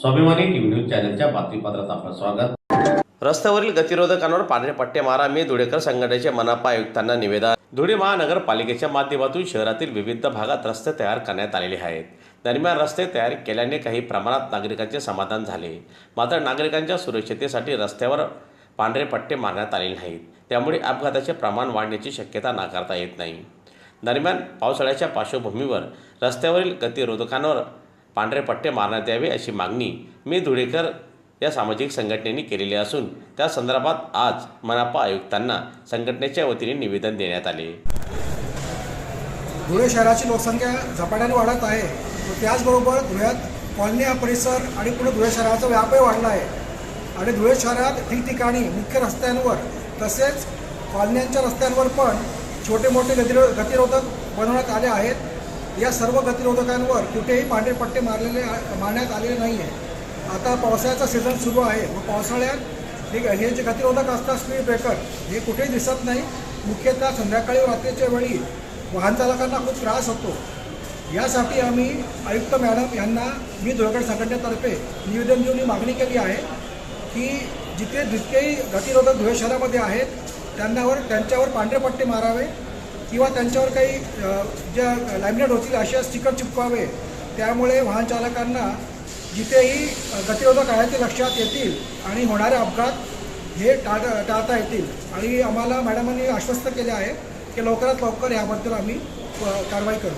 स्वाभिमानी TV news चॅनलच्या बातमीपत्रात आपलं स्वागत. रस्त्यावरील गतिरोधकांवर पांढरे पट्टे मारा मी धुळेकर संघटनेचे मनपा आयुक्तांना निवेदन. धुळे महानगरपालिकेच्या माध्यमातून शहरातील विविध भागात रस्ते तयार करण्यात आलेले आहेत. दरम्यान रस्ते तयार केल्याने काही प्रमाणात नागरिकांचे समाधान झाले. मात्र नागरिकांच्या सुरक्षितेसाठी रस्त्यावर पांढरे पट्टे मारण्यात आले नाहीत. त्यामुळे अपघाताचे प्रमाण वाढण्याची शक्यता नाकारता येत नाही. दरम्यान पावसाळ्याच्या पार्श्वभूमीवर रस्त्यावरील गतिरोधकांवर पांढरे पट्टे मारण्यात यावे अशी मागणी मी धुळेकर या सामाजिक संघटनेने केलेली असून त्या संदर्भात आज मनापा आयुक्तांना संघटनेच्या वतीने निवेदन देण्यात आले. धुळे शहराची लोकसंख्या झपाट्याने वाढत आहे. त्याचबरोबर धुळ्यात कॉलनी हा परिसर आणि पुढे धुळे शहराचा व्यापही वाढला आहे. आणि धुळे शहरात ठिकठिकाणी मुख्य रस्त्यांवर तसेच कॉलन्यांच्या रस्त्यांवर पण छोटे मोठे गतिरो गतिरोधक बनवण्यात आले आहेत. या सर्व गतिरोधकांवर कुठेही पांढरे पट्टे मारलेले मारण्यात आलेले नाही आहे आता पावसाळ्याचा सीझन सुरू आहे. व पावसाळ्यात हे हे जे गतिरोधक असतात स्पीड ब्रेकर हे कुठेही दिसत नाही. मुख्यतः संध्याकाळी रात्रीच्या वेळी वाहन चालकांना खूप त्रास होतो. यासाठी आम्ही आयुक्त मॅडम यांना मी धुळगड संघटनेतर्फे निवेदन देऊन ही मागणी केली आहे की जिथे जितकेही गतिरोधक धुळे शहरामध्ये आहेत त्यांनावर त्यांच्यावर पांढरे पट्टे मारावे. किंवा त्यांच्यावर काही ज्या लॅमिनेट होतील अशा स्टिकर चिपकावे. त्यामुळे वाहन चालकांना जिथेही गतिरोधक आहे ते लक्षात येतील आणि होणारे अपघात हे टाळ टाळता येतील. आणि आम्हाला मॅडमांनी आश्वस्त केले आहे की लवकरात लवकर याबद्दल आम्ही कारवाई करू.